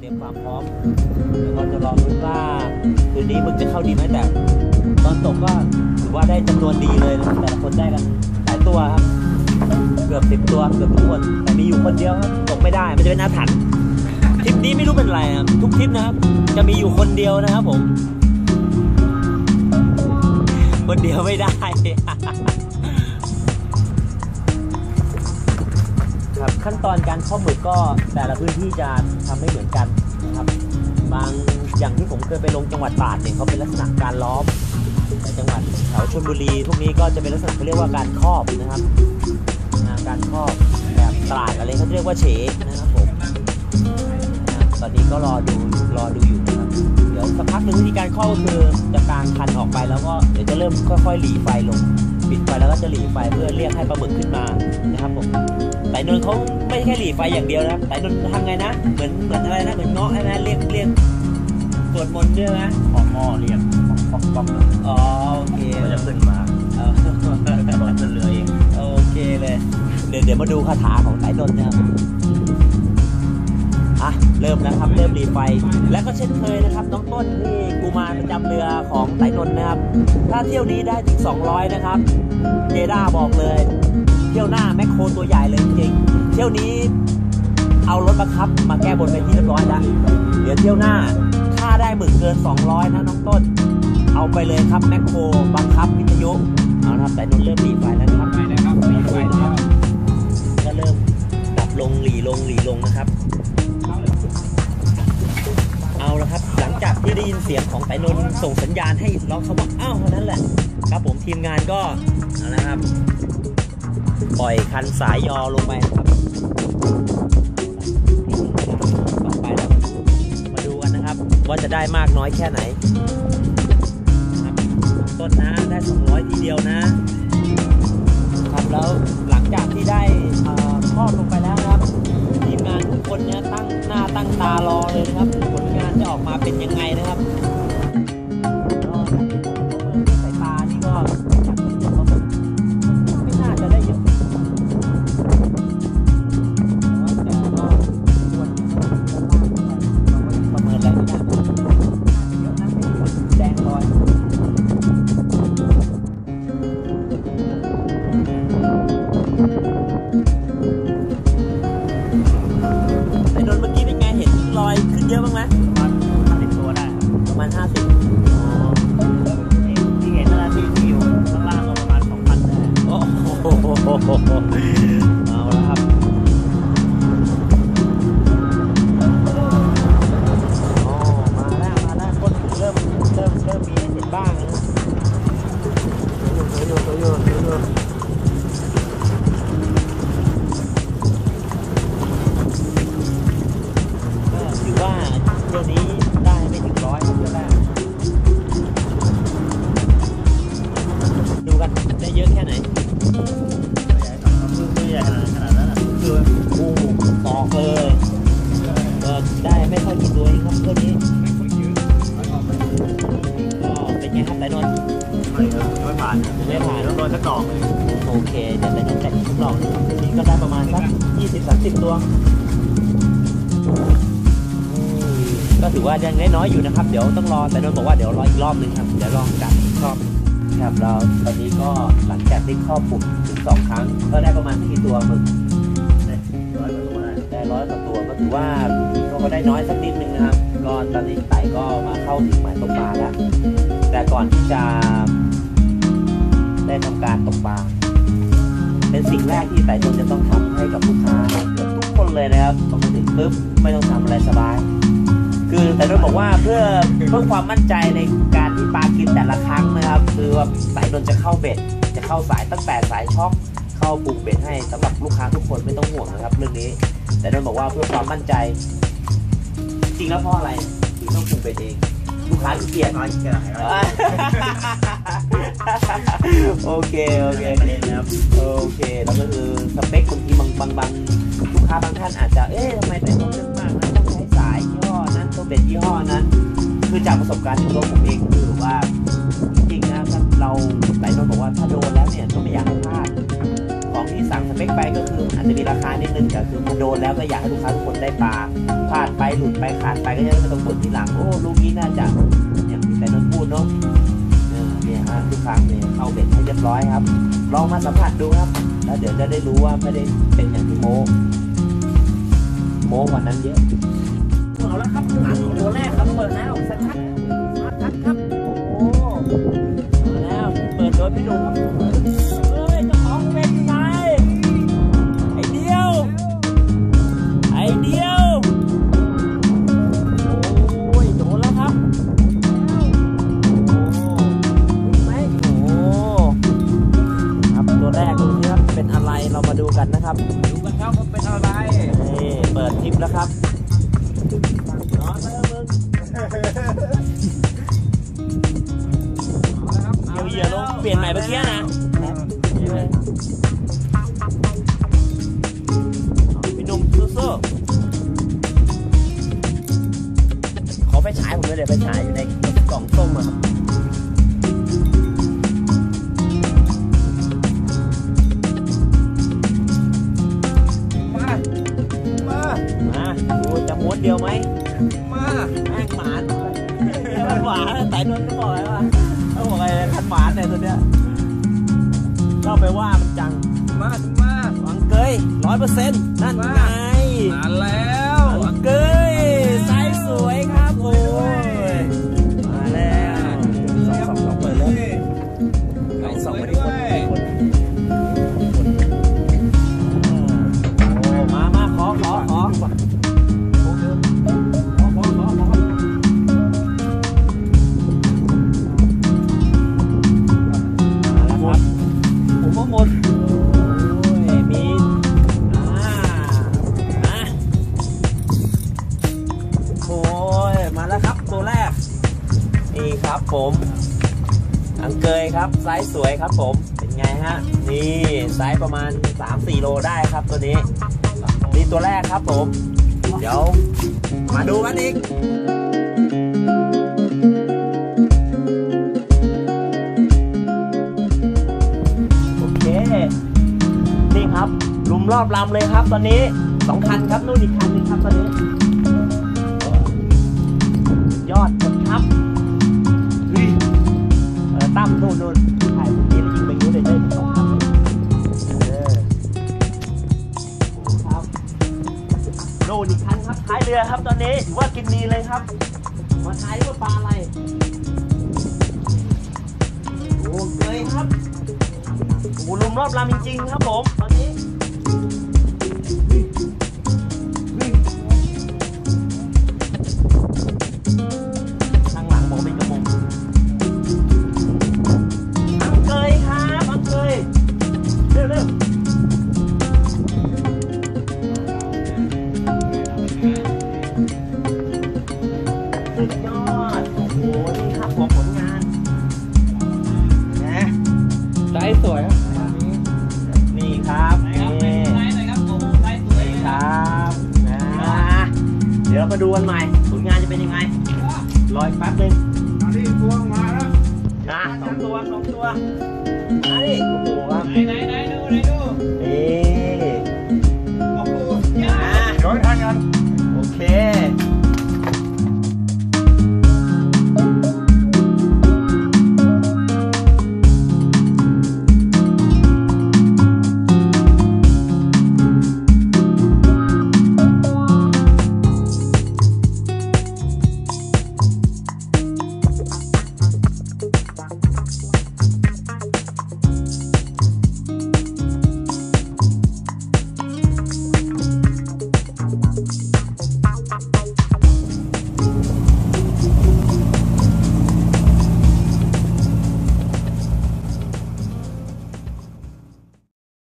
เตรียมความพร้อมแล้วก็จะรอรุ้นว่าคืนนี้มึงจะเข้าดีไหมแต่ ตอนตกก็ถือว่าได้จำนวนดีเลยนะแต่ละคนได้กันหลายตัวครับ เกือบสิบตัวเกือบทุกคนแต่มีอยู่คนเดียวครับตกไม่ได้มันจะเป็นอาถรรพ์ทริปนี้ไม่รู้เป็นไรครับทุกทริปนะครับ จะมีอยู่คนเดียวนะครับผม คนเดียวไม่ได้ ครับขั้นตอนการข้าหมึกก็แต่ละพื้นที่จะทำไม่เหมือนกันนะครับ บางอย่างที่ผมเคยไปลงจังหวัดตราดเนี่ยเขาเป็นลักษณะการล้อมแต่จังหวัดแถวชลบุรีพวกนี้ก็จะเป็นลักษณะเขาเรียกว่าการครอบนะครับอ่าการครอบแบบตราดอะไรเขาเรียกว่าเฉนะครับผมตอนนี้ก็รอดูรอดูอยู่นะครับเดี๋ยวสักพักหนึ่งวิธีการครอบก็คือจะกางคันออกไปแล้วก็เดี๋ยวจะเริ่มค่อยๆหลีไฟลง ปิดไฟแล้วก็จะหลีไฟเพื่อเรียกให้ปลาหมึกขึ้นมานะครับผมไต่นนท์เขาไม่แค่หลีไฟอย่างเดียวนะครับไตนนท์ทำไงนะ เหมือนเหมือนอะไรนะเหมือนเงาะใช่ไหมเรียกเรียกสวดมนต์ด้วยไหมขอหม้อเรียกป๊อกป๊อกอกอ๋อโอเคมันจะขึ้นมาเออแต่บอกจะเหลือเองโอเคเลย เดี๋ยวเดี๋ยวมาดูคาถาของไต่นนท์นะครับะเริ่มแล้วครับเริ่มหลีไฟ แล้วก็เช่นเคยนะครับน้องต้นที่กูมารประจำเรือของไต่นนนะครับ ถ้าเที่ยวนี้ได้ถึง 200 นะครับเจด้าบอกเลย เที่ยวหน้าแมคโครตัวใหญ่เลยจริงเที่ยวนี้เอารถบังคับ มาแก้บนไปที่เรียบร้อยแล้วเดี๋ยวเที่ยวหน้าถ้าได้หมึกเกิน 200 นะน้องต้น เอาไปเลยครับแมคโครบังคับวิทยุเอาละครับแต่นนเริ่มหลีไฟแล้วนะครับไปนะครับไปนะครับก็เริ่ม ลงหลีลงหลีลงนะครับ เอาละครับ หลังจากที่ได้ยินเสียงของไต่นนส่งสัญญาณให้ร้องคำว่าอ้าวเท่านั้นแหละ ครับผมทีมงานก็เอาละครับ ปล่อยคันสายยอลงไปนะครับต่อไปแล้วมาดูกันนะครับ ว่าจะได้มากน้อยแค่ไหนครับต้นนะได้ 200 ทีเดียวนะ ครับ แล้วหลังจากที่ได้ เอ่อลงไปแล้วครับทีมงานทุกคนเนี่ยตั้งหน้าตั้งตารอเลยนะครับผลงานจะออกมาเป็นยังไงนะครับก็สายตานี่ก็อยากจะเห็นว่ามันไม่น่าจะได้เยอะแต่ เยอะบ้างไหมประมาณห้าสิบตัวได้ครับประมาณ50ที่เห็นนะที่ที่อยู่ข้างล่างก็ประมาณสองพันได้โอ้โห เที่ยวนี้ได้ไม่ถึงร้อยเที่ยวแรกดูกันได้เยอะแค่ไหนไม่ใหญ่ครับไม่ใหญ่ขนาดนั้นอะคืออู้ตอกเลยก็ได้ไม่ค่อยกี่ตัวเองครับเท่านี้ก็เป็นไงครับไต่นนไม่ผ่านไม่ผ่านต้องโดนสักดอกโอเคเดี๋ยวไต่นนท์จัดอกสักรอบหนึ่งนี่ก็ได้ประมาณสักยี่สิบสามสิบตัว ก็ถือว่ายังได้น้อยอยู่นะครับ เดี๋ยวต้องรอแต่นนบอกว่าเดี๋ยวรออีกรอบหนึ่งครับเดี๋ยวลองจัดอีกรอบครับเราตอนนี้ก็หลังจากได้ครอบปุ่มถึงสองครั้ง ก็ได้ประมาณกี่ตัวหมึกได้ร้อยกว่าตัวก็ถือว่าก็ได้น้อยสักนิดนึงนะครับ ก็ตอนนี้ไต่ก็มาเข้าถึงหมายตกปลาแล้ว แต่ก่อนที่จะได้ทำการตกปลาเป็นสิ่งแรกที่ไต่ตนจะต้องทำให้กับลูกค้าเกือบทุกคนเลยนะครับพอมาถึงปุ๊บไม่ต้องทำอะไรสบาย คือไต่ตนบอกว่าเพื่อเพื่อความมั่นใจในการที่ปลากินแต่ละครั้งนะครับ คือว่าไต่ตนจะเข้าเบ็ด จะเข้าสายตั้งแต่สายช็อกเข้าปลูกเบ็ดให้สำหรับลูกค้าทุกคนไม่ต้องห่วงนะครับ เรื่องนี้ แต่โดนบอกว่าเพื่อความมั่นใจ จริงแล้วเพราะอะไรถึงต้องปลูกเบ็ดเองลูกค้าเกลียจน้อยแค่ไหนโอเคโอเคประเด็นนะครับโอเคแล้วก็คือสเปคบางทีบางบางบางลูกค้าบางท่านอาจจะเอ๊ะทำไมแต่ต้องเลือกมากนะ เบ็ดยี่ห้อนั้น คือจากประสบการณ์ของตัวผมเองคือว่าจริงๆนะถ้าเราหลายคนบอกว่าถ้าโดนแล้วเนี่ยก็ไม่อยากให้พลาดของที่สั่งสเปคไปก็คืออาจจะมีราคานิดนึงแต่คือพอโดนแล้วก็อยากให้ลูกค้าทุกคนได้ปลาพลาดไปหลุดไปขาดไปก็จะไม่ต้องบ่นทีหลังโอ้ลูกนี้น่าจะอย่างที่แต่นนพูดเนาะเนี่ยฮะทุกครั้งเนี่ยเข้าเบ็ดให้เรียบร้อยครับ ลองมาสัมผัสดูครับ แล้วเดี๋ยวจะได้รู้ว่าไม่ได้เป็นอย่างที่โมโมวันนั้นเยอะ เอาแล้วครับหลังตัวแรกครับเปิดแล้วสักพักสักพักครับโอ้มาแล้วเปิดโดยพี่หนุ่มครับเฮ้ยเจ้าของเป็นไงไอเดียว ไอเดียวโอ้ยโดนแล้วครับโอ้ไหมโอ้ครับตัวแรกดูสิครับเป็นอะไรเรามาดูกันนะครับ ดูกันครับว่าเป็นอะไรนี่เปิดคลิปแล้วครับ เดี๋ยวเหยื่อลงเปลี่ยนใหม่เมื่อกี้นะพี่นุ่มสู้ๆขอไฟฉายผมเลยเดี๋ยวไฟฉายอยู่ในกล่องส้มอะครับ ดียวไหมมาแม่งหมานมันหวานแต่นนท์ก็บอกไงว่าเขาบอกไงขันหมานเนี่ยตัวเนี้ยชอบไปว่ามันจัง มามาหวังเกยร้อยเปอร์เซ็นต์นั่นไงมาแล้ว ผมอังเกยครับไซส์สวยครับผมเป็นไงฮะนี่ไซส์ประมาณ 3-4 โลได้ครับตัวนี้นี่ตัวแรกครับผม เดี๋ยวมาดูกันอีกโอเคนี่ครับลุมรอบลำเลยครับตอนนี้สองคันครับนู่นอีกคันหนึงครับตอนนี้ ยอดครับ เรือครับตอนนี้ถือว่ากินดีเลยครับมาท้ายว่าปลาอะไรโอ้เกยครับโอ้โหลุมรอบลำจริงๆครับผมตอนนี้ ดี๋ยวเรามาดูกันใหม่ผลงานจะเป็นยังไงรออีกแป๊บหนึงอันนี้พวงมาแล้วนะสองตัวสองตัวมาดิโอ้โหครับไหนไหน